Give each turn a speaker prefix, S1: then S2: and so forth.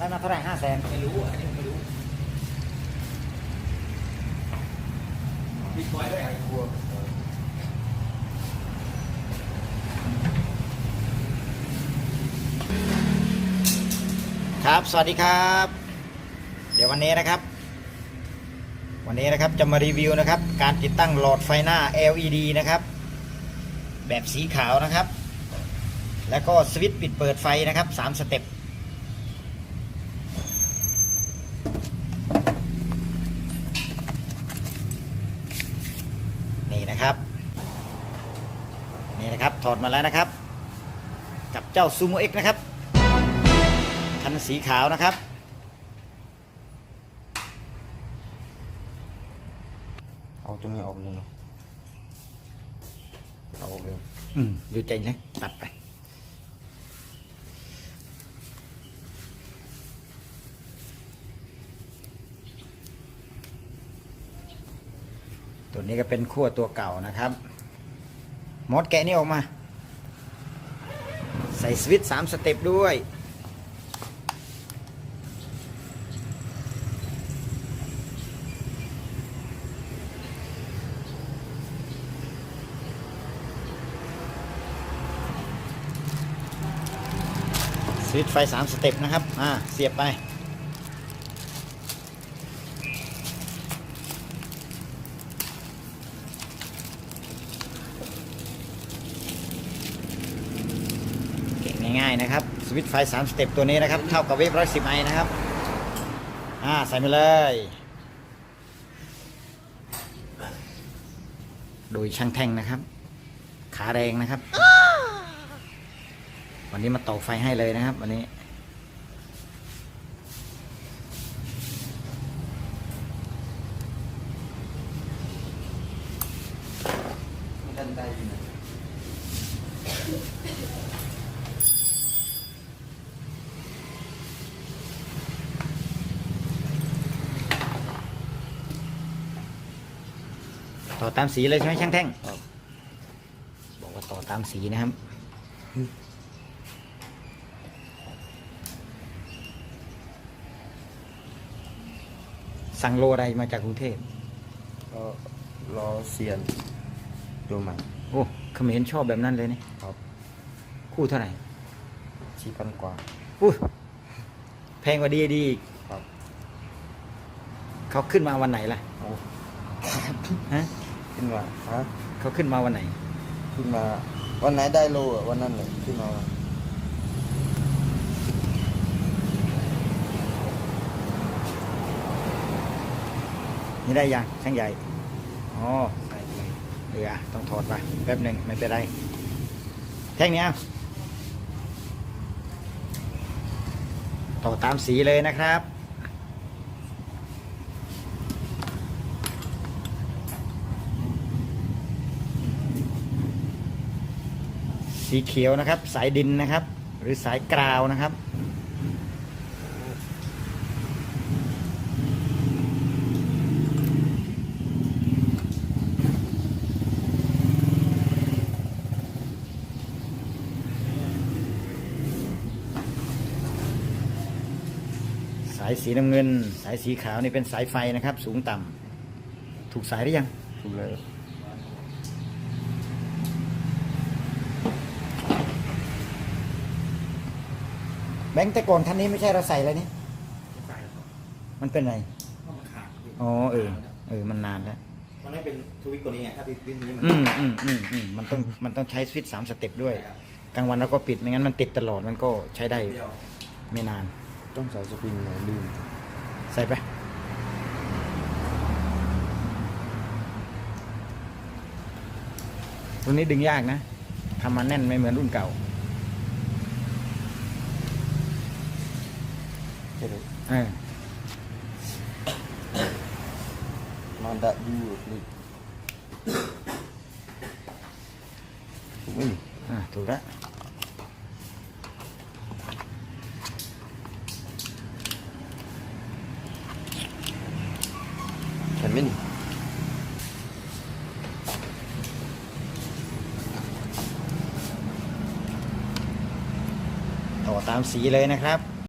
S1: ได้มาเท่าไหร่ห้าแสน
S2: ไม่รู้อันนี้ไม่รู้บิ๊กบอยด้วยไอ้ครัว
S1: ครับ สวัสดีครับ เดี๋ยววันนี้นะครับ วันนี้นะครับจะมารีวิวนะครับ การติดตั้งหลอดไฟหน้า LED นะครับ แบบสีขาวนะครับ แล้วก็สวิตช์ปิดเปิดไฟนะครับสามสเต็ป นี่นะครับ นี่นะครับถอดมาแล้วนะครับ กับเจ้าซูโมเอ็กนะครับ คันสีขาวนะครับ
S2: เอาตรงนี้ออกเลยเนาะเอาออกเลย
S1: อืมดูใจนะตัดไป ตัวนี้ก็เป็นขั้วตัวเก่านะครับมดแกะนี่ออกมา ใส่สวิตช์สามสเต็ปด้วยสวิตช์ไฟสามสเต็ปนะครับ อ่า เสียบไป เก่ ง่ายๆนะครับ สวิตช์ไฟสามสเต็ปตัวนี้นะครับ เท่ากับเวฟร้อยสิบไอนะครับ อ่า ใส่มาเลย โดยช่างแท่งนะครับ ขาแรงนะครับ วันนี้มาต่อไฟให้เลยนะครับ วันนี้
S2: ไม่ทันได้ยินเลย
S1: ต่อตามสีเลยใช่ไหมช่างแท่ง
S2: ครับ
S1: บอกว่าต่อตามสีนะครับสั่งโลอะไรมาจากกรุงเทพ
S2: ก็รอเซียนตัวใหม่
S1: โอ้เขมรชอบแบบนั้นเลยนี่
S2: ครับ
S1: คู่เท่าไหร่
S2: สี่พันกว่า
S1: อู้แพงกว่าดีดีอีก
S2: ครับ
S1: เขาขึ้นมาวันไหนล่ะ
S2: โอ้
S1: ฮะ
S2: ขึ้นมาฮะ
S1: เขาขึ้นมาวันไหน
S2: ขึ้นมา วันไหนได้โลอะวันนั้นเลยขึ้นมา
S1: นี่ได้ยังช่างใหญ่ อ๋อใส่ไปเลยเดี๋ยวต้องถอดไปแป๊บหนึ่งไม่เป็นไร แท่งนี้เอาต่อตามสีเลยนะครับ สีเขียวนะครับ สายดินนะครับ หรือสายกราวนะครับสายสีน้ำเงิน สายสีขาวนี่เป็นสายไฟนะครับ สูงต่ำถูกสายหรือยัง
S2: ถูกเลย
S1: แบงค์แต่ก่อนคันนี้ไม่ใช่เราใส่เลยนี่มันเป็นไร
S2: มันขาด
S1: อ๋อเออเออมันนานแล้ว
S2: มันไม่เป็นทวิตตัวนี้ไงถ้าทวิตนี้มัน
S1: อืมอืมอืมอืมมันต้องมันต้องใช้สวิตช์สามสเต็ปด้วย กลางวันเราก็ปิดไม่งั้นมันติดตลอดมันก็ใช้ได้
S2: เดียว
S1: ไม่นาน
S2: ต้องใส่สปริงหน่อยลืม
S1: ใส่ไปรุ่นนี้ดึงยากนะทำมาแน่นไม่เหมือนรุ่นเก่า
S2: ใช่เลย
S1: เออ
S2: มันดะยูเลยถูกไหม
S1: อ่าถูก แล้ว
S2: เห็นไหมนี่
S1: ต่อตามสีเลยนะครับ